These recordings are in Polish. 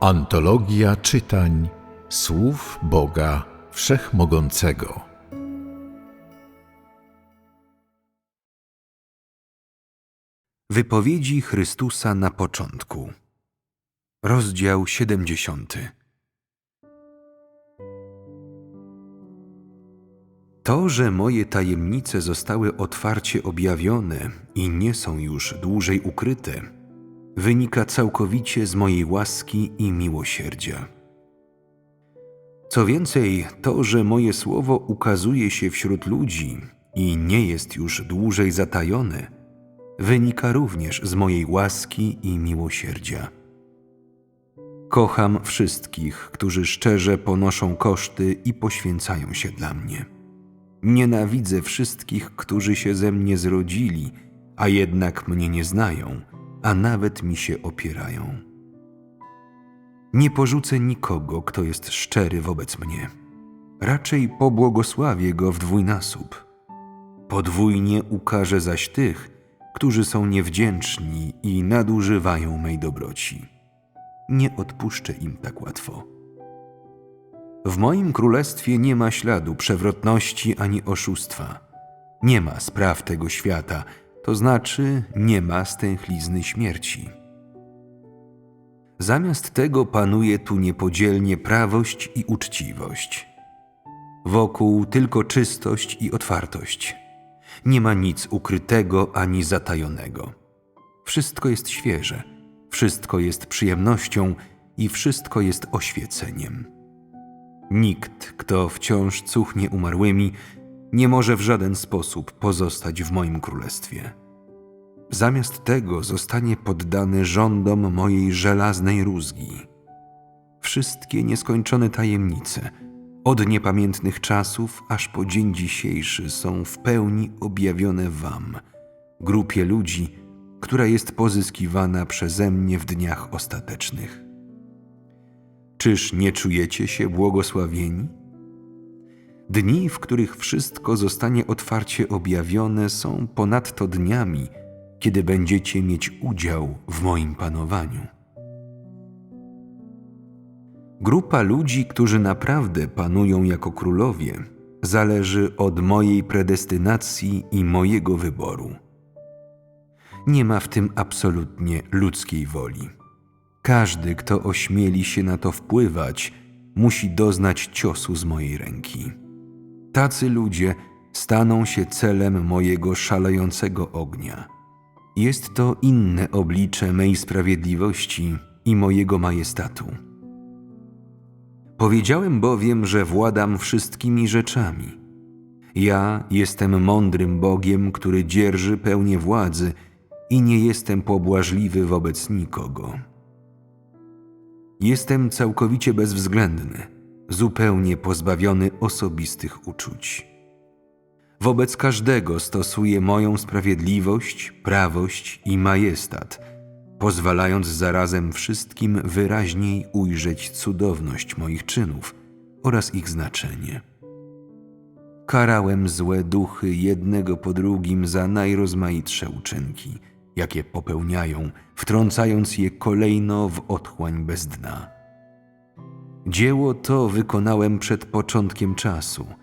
Antologia czytań słów Boga Wszechmogącego. Wypowiedzi Chrystusa na początku. Rozdział 70. To, że moje tajemnice zostały otwarcie objawione i nie są już dłużej ukryte, wynika całkowicie z mojej łaski i miłosierdzia. Co więcej, to, że moje słowo ukazuje się wśród ludzi i nie jest już dłużej zatajone, wynika również z mojej łaski i miłosierdzia. Kocham wszystkich, którzy szczerze ponoszą koszty i poświęcają się dla mnie. Nienawidzę wszystkich, którzy się ze mnie zrodzili, a jednak mnie nie znają, a nawet mi się opierają. Nie porzucę nikogo, kto jest szczery wobec mnie. Raczej pobłogosławię go w dwójnasób. Podwójnie ukażę zaś tych, którzy są niewdzięczni i nadużywają mej dobroci. Nie odpuszczę im tak łatwo. W moim królestwie nie ma śladu przewrotności ani oszustwa. Nie ma spraw tego świata, to znaczy nie ma stęchlizny śmierci. Zamiast tego panuje tu niepodzielnie prawość i uczciwość. Wokół tylko czystość i otwartość. Nie ma nic ukrytego ani zatajonego. Wszystko jest świeże, wszystko jest przyjemnością i wszystko jest oświeceniem. Nikt, kto wciąż cuchnie umarłymi, nie może w żaden sposób pozostać w moim królestwie. Zamiast tego zostanie poddany rządom mojej żelaznej rózgi. Wszystkie nieskończone tajemnice, od niepamiętnych czasów aż po dzień dzisiejszy, są w pełni objawione Wam, grupie ludzi, która jest pozyskiwana przeze mnie w dniach ostatecznych. Czyż nie czujecie się błogosławieni? Dni, w których wszystko zostanie otwarcie objawione, są ponadto dniami, kiedy będziecie mieć udział w moim panowaniu. Grupa ludzi, którzy naprawdę panują jako królowie, zależy od mojej predestynacji i mojego wyboru. Nie ma w tym absolutnie ludzkiej woli. Każdy, kto ośmieli się na to wpływać, musi doznać ciosu z mojej ręki. Tacy ludzie staną się celem mojego szalejącego ognia. Jest to inne oblicze mej sprawiedliwości i mojego majestatu. Powiedziałem bowiem, że władam wszystkimi rzeczami. Ja jestem mądrym Bogiem, który dzierży pełnię władzy i nie jestem pobłażliwy wobec nikogo. Jestem całkowicie bezwzględny, zupełnie pozbawiony osobistych uczuć. Wobec każdego stosuję moją sprawiedliwość, prawość i majestat, pozwalając zarazem wszystkim wyraźniej ujrzeć cudowność moich czynów oraz ich znaczenie. Karałem złe duchy jednego po drugim za najrozmaitsze uczynki, jakie popełniają, wtrącając je kolejno w otchłań bez dna. Dzieło to wykonałem przed początkiem czasu –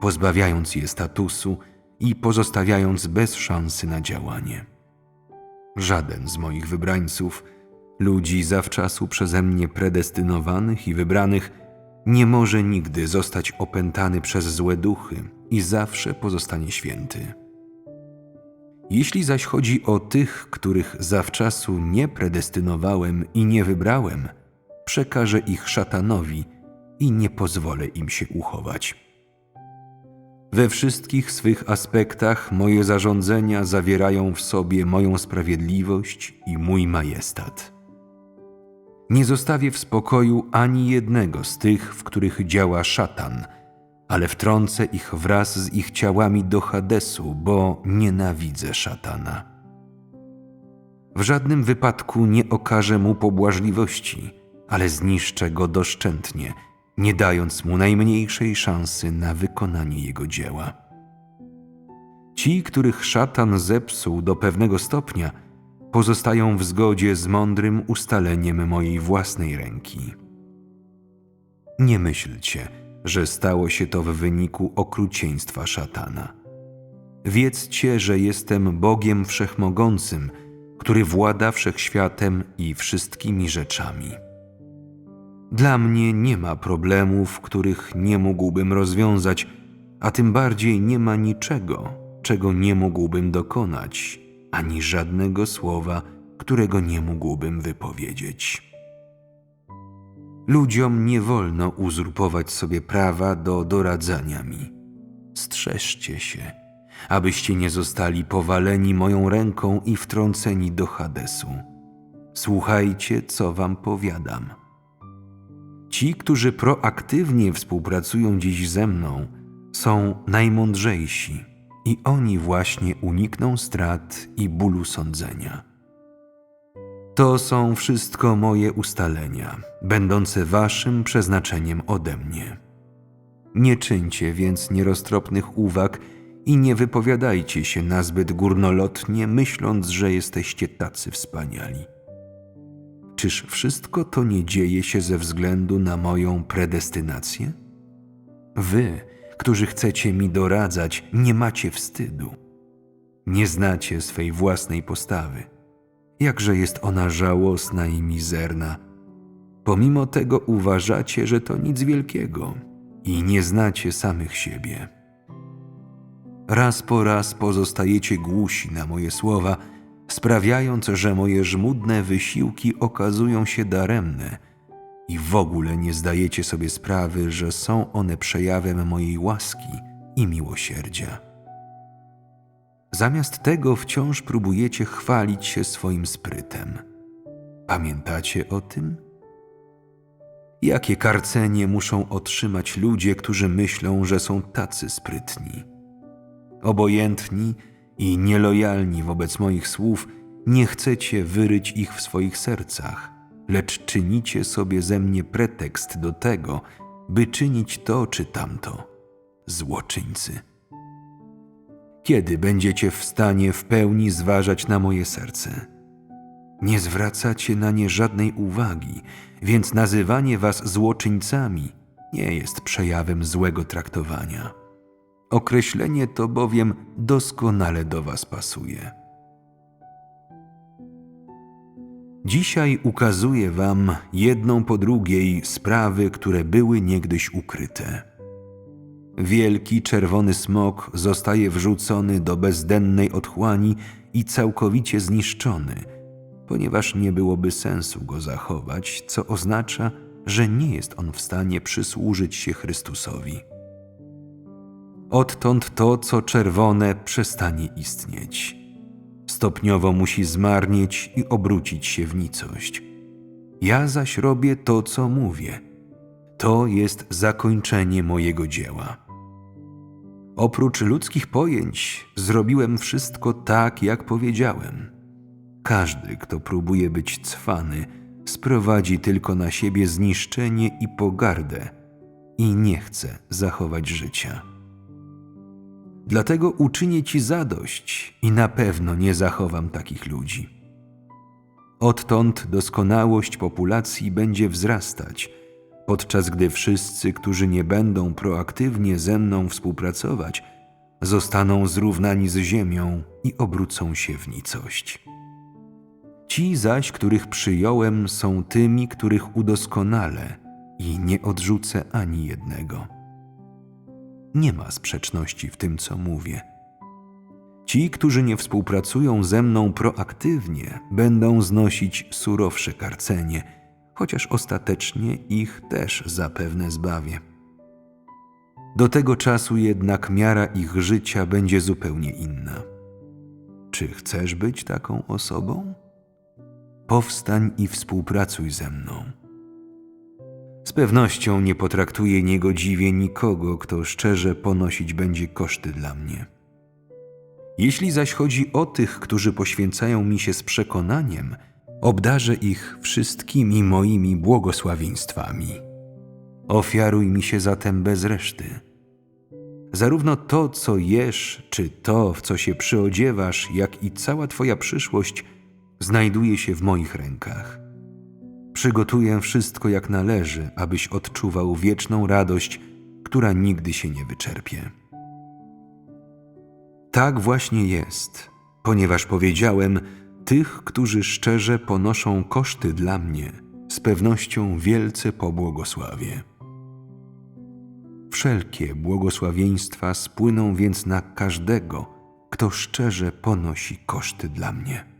pozbawiając je statusu i pozostawiając bez szansy na działanie. Żaden z moich wybrańców, ludzi zawczasu przeze mnie predestynowanych i wybranych, nie może nigdy zostać opętany przez złe duchy i zawsze pozostanie święty. Jeśli zaś chodzi o tych, których zawczasu nie predestynowałem i nie wybrałem, przekażę ich szatanowi i nie pozwolę im się uchować. We wszystkich swych aspektach moje zarządzenia zawierają w sobie moją sprawiedliwość i mój majestat. Nie zostawię w spokoju ani jednego z tych, w których działa szatan, ale wtrącę ich wraz z ich ciałami do Hadesu, bo nienawidzę szatana. W żadnym wypadku nie okażę mu pobłażliwości, ale zniszczę go doszczętnie – nie dając mu najmniejszej szansy na wykonanie jego dzieła. Ci, których szatan zepsuł do pewnego stopnia, pozostają w zgodzie z mądrym ustaleniem mojej własnej ręki. Nie myślcie, że stało się to w wyniku okrucieństwa szatana. Wiedzcie, że jestem Bogiem Wszechmogącym, który włada wszechświatem i wszystkimi rzeczami. Dla mnie nie ma problemów, których nie mógłbym rozwiązać, a tym bardziej nie ma niczego, czego nie mógłbym dokonać, ani żadnego słowa, którego nie mógłbym wypowiedzieć. Ludziom nie wolno uzurpować sobie prawa do doradzania mi. Strzeżcie się, abyście nie zostali powaleni moją ręką i wtrąceni do Hadesu. Słuchajcie, co wam powiadam. Ci, którzy proaktywnie współpracują dziś ze mną, są najmądrzejsi i oni właśnie unikną strat i bólu sądzenia. To są wszystko moje ustalenia, będące waszym przeznaczeniem ode mnie. Nie czyńcie więc nieroztropnych uwag i nie wypowiadajcie się nazbyt górnolotnie, myśląc, że jesteście tacy wspaniali. Czyż wszystko to nie dzieje się ze względu na moją predestynację? Wy, którzy chcecie mi doradzać, nie macie wstydu. Nie znacie swej własnej postawy. Jakże jest ona żałosna i mizerna. Pomimo tego uważacie, że to nic wielkiego i nie znacie samych siebie. Raz po raz pozostajecie głusi na moje słowa, sprawiając, że moje żmudne wysiłki okazują się daremne i w ogóle nie zdajecie sobie sprawy, że są one przejawem mojej łaski i miłosierdzia. Zamiast tego wciąż próbujecie chwalić się swoim sprytem. Pamiętacie o tym? Jakie karcenie muszą otrzymać ludzie, którzy myślą, że są tacy sprytni? Obojętni i nielojalni wobec moich słów, nie chcecie wyryć ich w swoich sercach, lecz czynicie sobie ze mnie pretekst do tego, by czynić to czy tamto. Złoczyńcy. Kiedy będziecie w stanie w pełni zważać na moje serce? Nie zwracacie na nie żadnej uwagi, więc nazywanie was złoczyńcami nie jest przejawem złego traktowania. Określenie to bowiem doskonale do Was pasuje. Dzisiaj ukazuję Wam jedną po drugiej sprawy, które były niegdyś ukryte. Wielki czerwony smok zostaje wrzucony do bezdennej otchłani i całkowicie zniszczony, ponieważ nie byłoby sensu go zachować, co oznacza, że nie jest on w stanie przysłużyć się Chrystusowi. Odtąd to, co czerwone, przestanie istnieć. Stopniowo musi zmarnieć i obrócić się w nicość. Ja zaś robię to, co mówię. To jest zakończenie mojego dzieła. Oprócz ludzkich pojęć, zrobiłem wszystko tak, jak powiedziałem. Każdy, kto próbuje być cwany, sprowadzi tylko na siebie zniszczenie i pogardę i nie chce zachować życia. Dlatego uczynię ci zadość i na pewno nie zachowam takich ludzi. Odtąd doskonałość populacji będzie wzrastać, podczas gdy wszyscy, którzy nie będą proaktywnie ze mną współpracować, zostaną zrównani z ziemią i obrócą się w nicość. Ci zaś, których przyjąłem, są tymi, których udoskonalę i nie odrzucę ani jednego. Nie ma sprzeczności w tym, co mówię. Ci, którzy nie współpracują ze mną proaktywnie, będą znosić surowsze karcenie, chociaż ostatecznie ich też zapewne zbawię. Do tego czasu jednak miara ich życia będzie zupełnie inna. Czy chcesz być taką osobą? Powstań i współpracuj ze mną. Z pewnością nie potraktuję niegodziwie nikogo, kto szczerze ponosić będzie koszty dla mnie. Jeśli zaś chodzi o tych, którzy poświęcają mi się z przekonaniem, obdarzę ich wszystkimi moimi błogosławieństwami. Ofiaruj mi się zatem bez reszty. Zarówno to, co jesz, czy to, w co się przyodziewasz, jak i cała Twoja przyszłość znajduje się w moich rękach. Przygotuję wszystko jak należy, abyś odczuwał wieczną radość, która nigdy się nie wyczerpie. Tak właśnie jest, ponieważ powiedziałem: Tych, którzy szczerze ponoszą koszty dla mnie, z pewnością wielce pobłogosławię. Wszelkie błogosławieństwa spłyną więc na każdego, kto szczerze ponosi koszty dla mnie.